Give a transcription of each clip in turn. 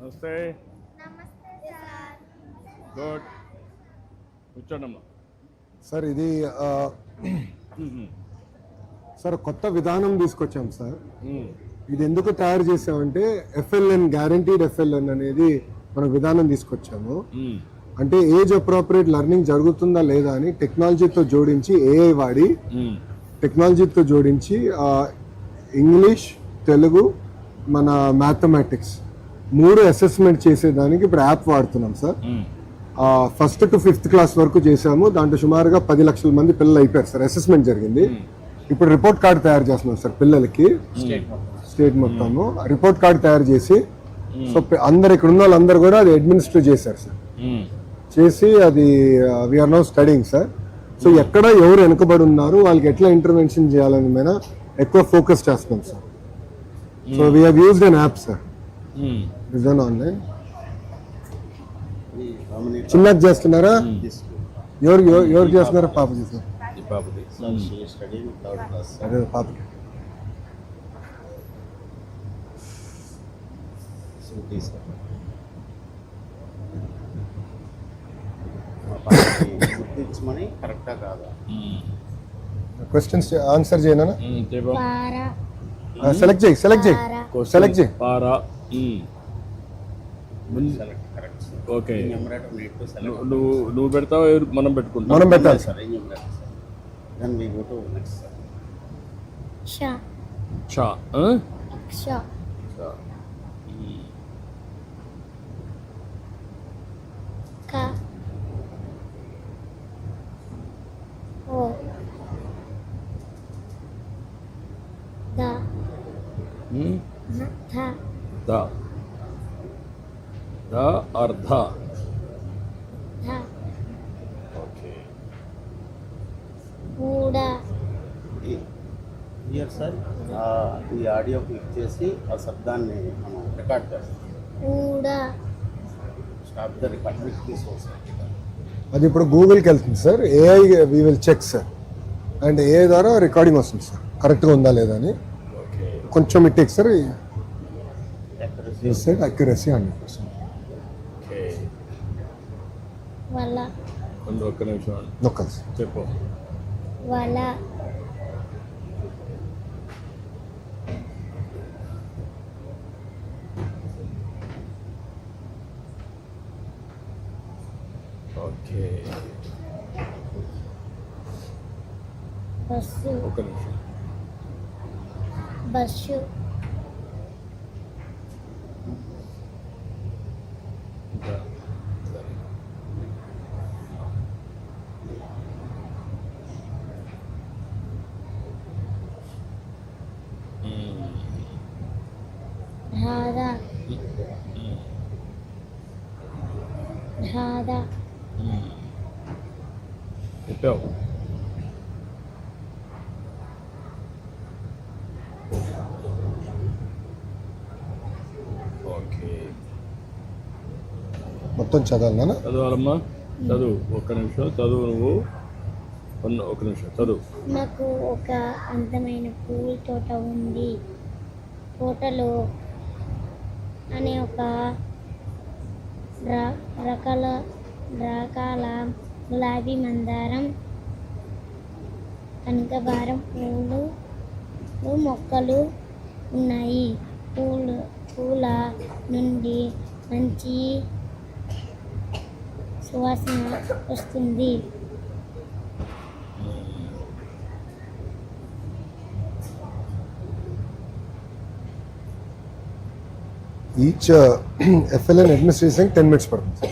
నమస్తే. నమస్తే sir. Good. కూర్చోండమ్మా. సార్ ఇది సార్ కొత్త విధానం తీసుకొచ్చాం సార్. ఇది ఎందుకు తయారు చేసామంటే ఎఫ్ఎల్ఎన్ గ్యారంటీడ్ ఎఫ్ఎల్ఎన్ అనేది మన విధానం తీసుకొచ్చాము. అంటే ఏజ్ అప్రోప్రియేట్ లెర్నింగ్ జరుగుతుందా లేదా అని టెక్నాలజీతో జోడించి ఏఐ వాడి టెక్నాలజీతో జోడించి ఆ, ఇంగ్లీష్ తెలుగు మన మ్యాథమెటిక్స్ మూడు అసెస్మెంట్ చేసేదానికి ఇప్పుడు యాప్ వాడుతున్నాం sir. First to fifth class వరకు చేసాము దాంట్లో సుమారుగా పది లక్షల మంది పిల్లలు అయిపోయారు సార్. అసెస్మెంట్ జరిగింది. ఇప్పుడు రిపోర్ట్ కార్డు తయారు చేస్తున్నాం సార్ పిల్లలకి. స్టేట్ మొత్తము. రిపోర్ట్ కార్డు తయారు చేసి సో అందరు ఇక్కడ ఉన్న వాళ్ళందరూ కూడా అది అడ్మినిస్టర్ చేశారు సార్. చేసి అది we are now studying sir so ఎక్కడ ఎవరు వెనుకబడి ఉన్నారు వాళ్ళకి ఎట్లా ఇంటర్వెన్షన్ చేయాలని మీద ఎక్కువ ఫోకస్ చేస్తున్నాం sir so we used an app sir reason online చిన్నది చేస్తున్నారా? ఎవరు ఎవరు- ఎవరు చేస్తున్నారా పాప చేస్తున్నారు అదే పాపకి సూటీ సార్ మా పాపకి గుర్తించమని కరెక్టా కాదా? క్వశ్చన్స్ ఆన్సర్ చేయనా? చెప్పు. పార సెలెక్ట్ చేయి సెలెక్ట్ చేయి. సెలెక్ట్ చేయి. పారా ముందు select correct sir okay to నువ్వు సెలెక్ట్ నువ్వు పెడతావా? మనం పెట్టుకుంటాం? మనం పెట్టాలి. Sir then we go to next ష చా ఆ? ష చా. క ఓ ద ఉమ్. ధ ద ధ ఓకే. Year sir? ఈ ఆడియో క్లిక్ చేసి ఆ శబ్దాన్ని మనం రికార్డ్ చేస్తాం. ఊడ స్టాప్ ద అది ఇప్పుడు గూగుల్కి వెళ్తుంది sir. AI we will check sir and AI ద్వారా రికార్డింగ్ వస్తుంది సార్ కరెక్ట్గా ఉందా లేదా అని. ఓకే. కొంచెం it take sir accuracy. Sir accuracy hundred percent okay వల ముందు ఒక్క నిమిషం నొక్కదు సార్ చెప్పు. వల ఓకే. బస్సు. ఒక్క నిమిషం. బస్సు ఇంకా సరే. మ్మ్. రాధ రాధ. చెప్పావు ఓకే మొత్తం చదవాలనా? చదవాలమ్మా. చదువు. ఒక్క నిమిషం. చదువు నువ్వు. ఒక నిమిషం. చదువు. నాకు ఒక అందమైన పూల తోట ఉంది. తోటలో అనే ఒక రకాల రకాల గులాబీ మందారం కనకబారం పూలు మొక్కలు ఉన్నాయి. పూలు పూల నుండి మంచి సువాసన వస్తుంది. Each FLN administration ten minutes పడుతుంది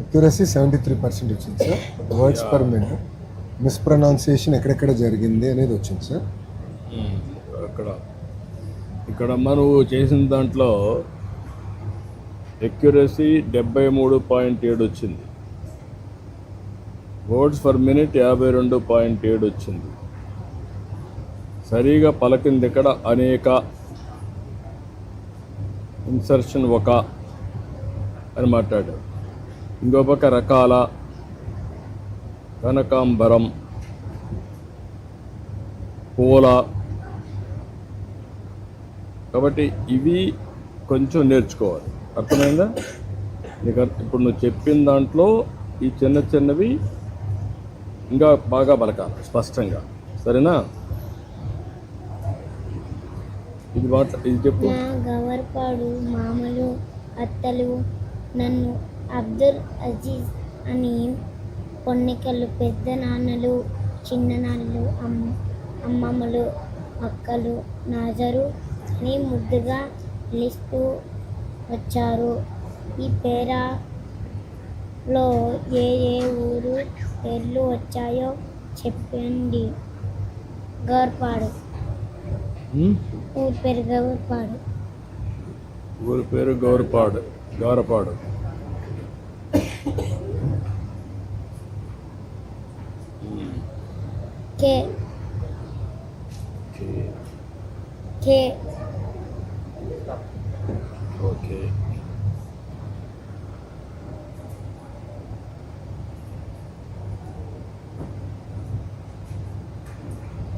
అక్యురసీ సెవెంటీ త్రీ పర్సెంట్ వచ్చింది sir words per minute mispronunciation ఎక్కడెక్కడ జరిగింది అనేది వచ్చింది సార్. అక్కడ ఇక్కడమ్మా నువ్వు చేసిన దాంట్లో ఎక్యురసీ డెబ్బై మూడు పాయింట్ ఏడు వచ్చింది. వర్డ్స్ పర్ మినిట్ యాభై రెండు పాయింట్ ఏడు వచ్చింది. సరిగా పలకింది ఇక్కడ అనేక ఇన్సర్షన్ ఒక అని మాట్లాడారు ఇంకో పక్క రకాల కనకాంబరం పూల. కాబట్టి ఇవి కొంచెం నేర్చుకోవాలి. అర్థమైందా? నీకు ఇప్పుడు నువ్వు చెప్పిన దాంట్లో ఈ చిన్న చిన్నవి ఇంకా బాగా బలకాలి స్పష్టంగా. సరేనా? ఇది మాట ఇది చెప్పు. నా గవర్పాడు మామలు అత్తలు నన్ను అబ్దుల్ అజీజ్ అని పొన్నికలు పెద్ద నాన్నలు చిన్న నాన్నలు అమ్మ అమ్మమ్మలు అక్కలు నాజరు అని ముద్దుగా పిలుస్తూ వచ్చారు. ఈ పేరాలో ఏ ఏ ఊరు పేర్లు వచ్చాయో చెప్పండి. గవర్పాడు ఉమ్? ఊరి పేరు గవర్పాడు ఊరి పేరు గౌరపాడు గౌరపాడు. కే. కే. Okay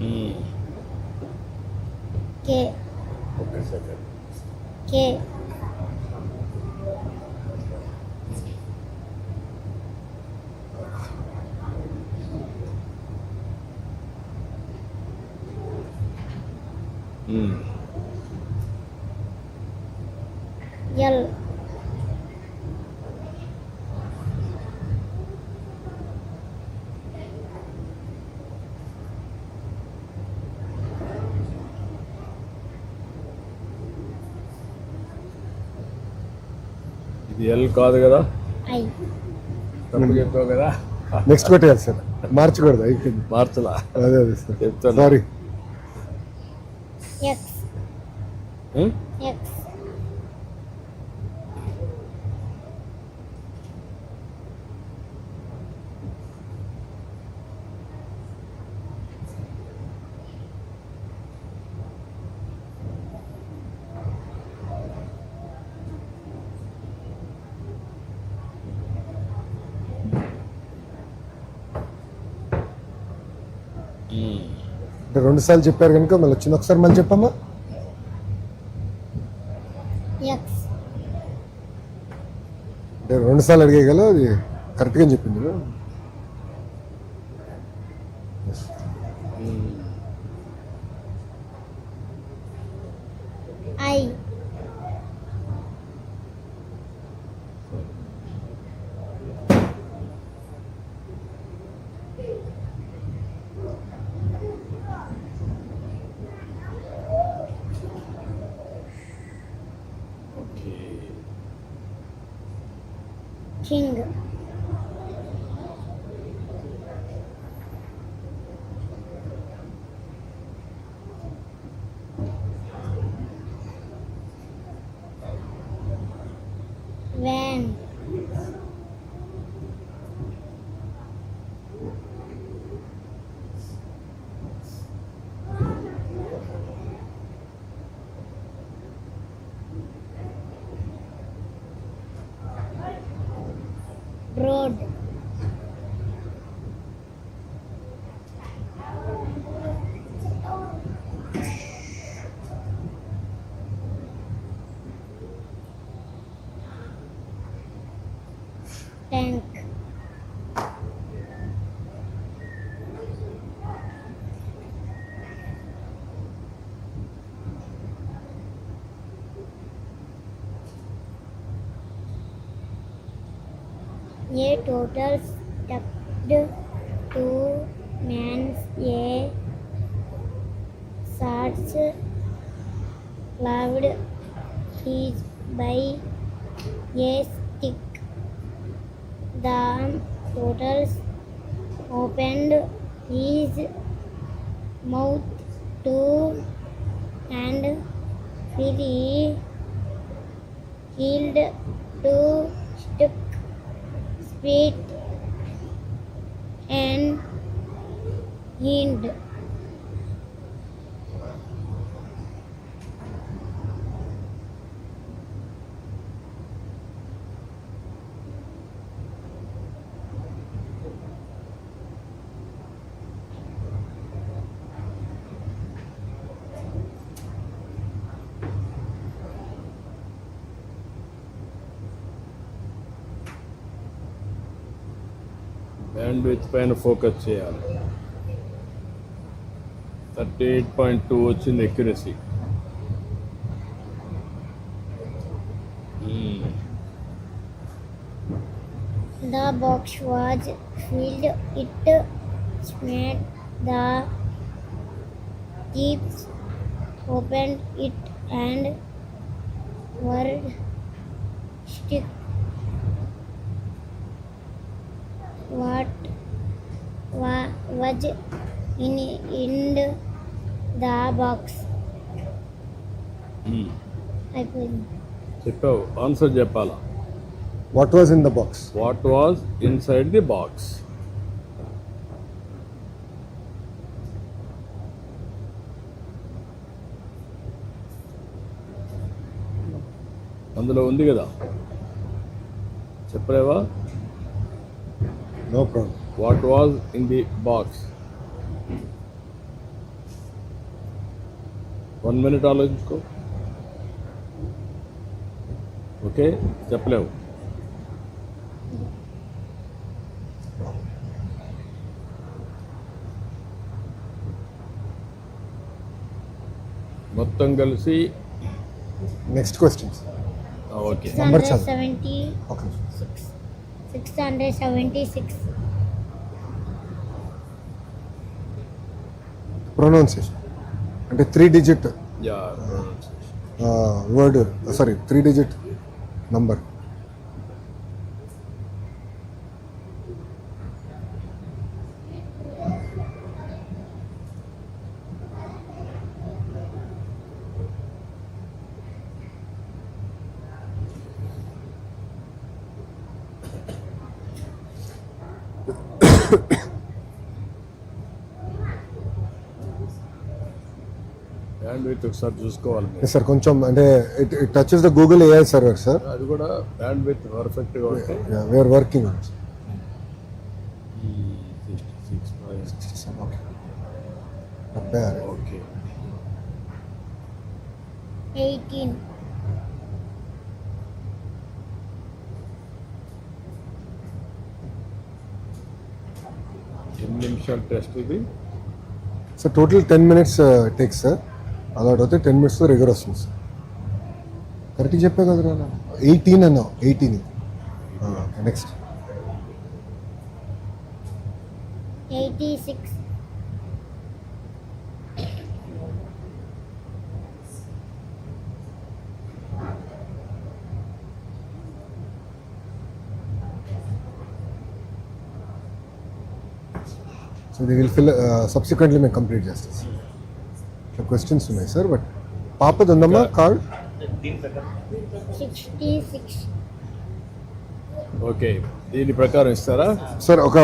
um. కే ఒక్క సెకండ్ కే ఉమ్. ఎల్ ఇది ఎల్ కాదు కదా? ఐ. తప్పు చెప్పావు కదా? Next కొట్టేయాలి sir. మార్చకూడదు అయిపోయింది మార్చలా? అదే అదే సార్. చెప్తాను. సారీ రెండు సార్లు చెప్పారు కనుక మళ్ళీ వచ్చింది. ఒకసారి మళ్ళీ చెప్పమ్మా. రెండు సార్లు అడిగేయగల అది కరెక్ట్గా చెప్పింది King. Road A total stuffed two mans a swords loved his by a stick. The total opened his mouth to and free healed to stuck spit and hind band with పైన ఫోకస్ చేయాలి thirty eight point two వచ్చింది accuracy The box was filled. It smeared the thieves opened it and word stick. What wa- was in, in the box? అయిపోయింది. చెప్పావు. Answer చెప్పాలా? What was in the box what was inside the box అందులో ఉంది కదా. చెప్పలేవా? No problem what was in the box one minute ఆలోచించుకో. Okay చెప్పలేవు. మొత్తం కలిసి నెక్స్ట్ క్వశ్చన్స్ ఆ, okay okay six six hundred seventy six pronunciation అంటే three digit word sorry three digit number bandwidth ఒకసారి చూసుకోవాలి. సార్ కొంచెం అంటే it it touches the Google AI server sir అది కూడా బ్యాండ్ విత్ పర్ఫెక్ట్గా ఉంటే. We're working six okay okay eighteen ఎన్ని నిమిషాలు టెస్ట్ ఇది? Sir total ten minutes takes sir allot అయితే టెన్ మినిట్స్లో రిగర్ వస్తుంది సార్ కరెక్ట్గా చెప్పా కదా ఎయిటీన్ అన్నావు eighteen next eighty six so the will fill subsequently మేము కంప్లీట్ చేస్తాం క్వశ్చన్స్ ఉన్నాయి సార్ బట్ పాపది ఉందమ్మా కార్డ్ ఓకే దీని ప్రకారం ఇస్తారా? సార్ ఒక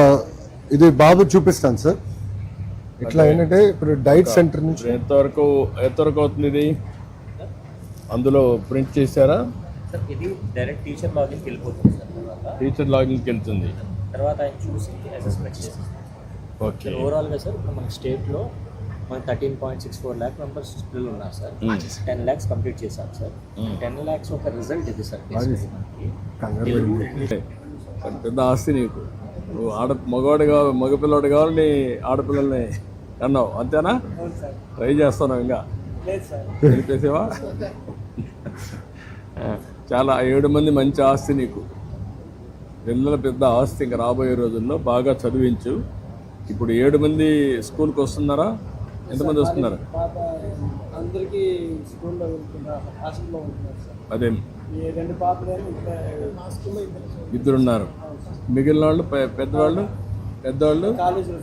ఇది బాబు చూపిస్తాను సార్ ఇట్లా ఏంటంటే ఇప్పుడు డైట్ సెంటర్ నుంచి ఎంతవరకు ఎంతవరకు అవుతుంది ఇది? అందులో ప్రింట్ చేశారా? సార్ ఇది డైరెక్ట్ టీచర్ లాగిన్కి వెళ్ళిపోతుంది సార్ తర్వాత. టీచర్ లాగిన్కి వెళ్తుంది. తర్వాత ఆయన చూసి అసెస్మెంట్ ఓకే. ఓవరాల్గా సార్ ఇప్పుడు మన స్టేట్లో మన thirteen point six four lakh members పిల్లలు ఉన్నారు సార్ టెన్ ల్యాక్స్ కంప్లీట్ చేశాం సార్ టెన్ ల్యాక్స్ ఒక రిజల్ట్ ఇది సార్ పెద్ద ఆస్తి నీకు. నువ్వు ఆడ మగవాడు కావాలి మగపిల్లవాడు కావాలి నీ ఆడపిల్లల్ని అన్నావు. అంతేనా? ట్రై చేస్తాను ఇంకా. తెలిపేసేవా చాలా ఏడు మంది మంచి ఆస్తి నీకు. పిల్లల పెద్ద ఆస్తి ఇంకా రాబోయే రోజుల్లో బాగా చదివించు. ఇప్పుడు ఏడు మంది స్కూల్కి వస్తున్నారా? ఎంతమంది వస్తున్నారు? అందరికీ స్కూల్లో వెళ్తున్నారు హాస్టల్లో ఉంటున్నారు సార్. అదే. రెండు ఇద్దరున్నారు. మిగిలిన వాళ్ళు పెద్దవాళ్ళు పెద్దవాళ్ళు? కాలేజీలో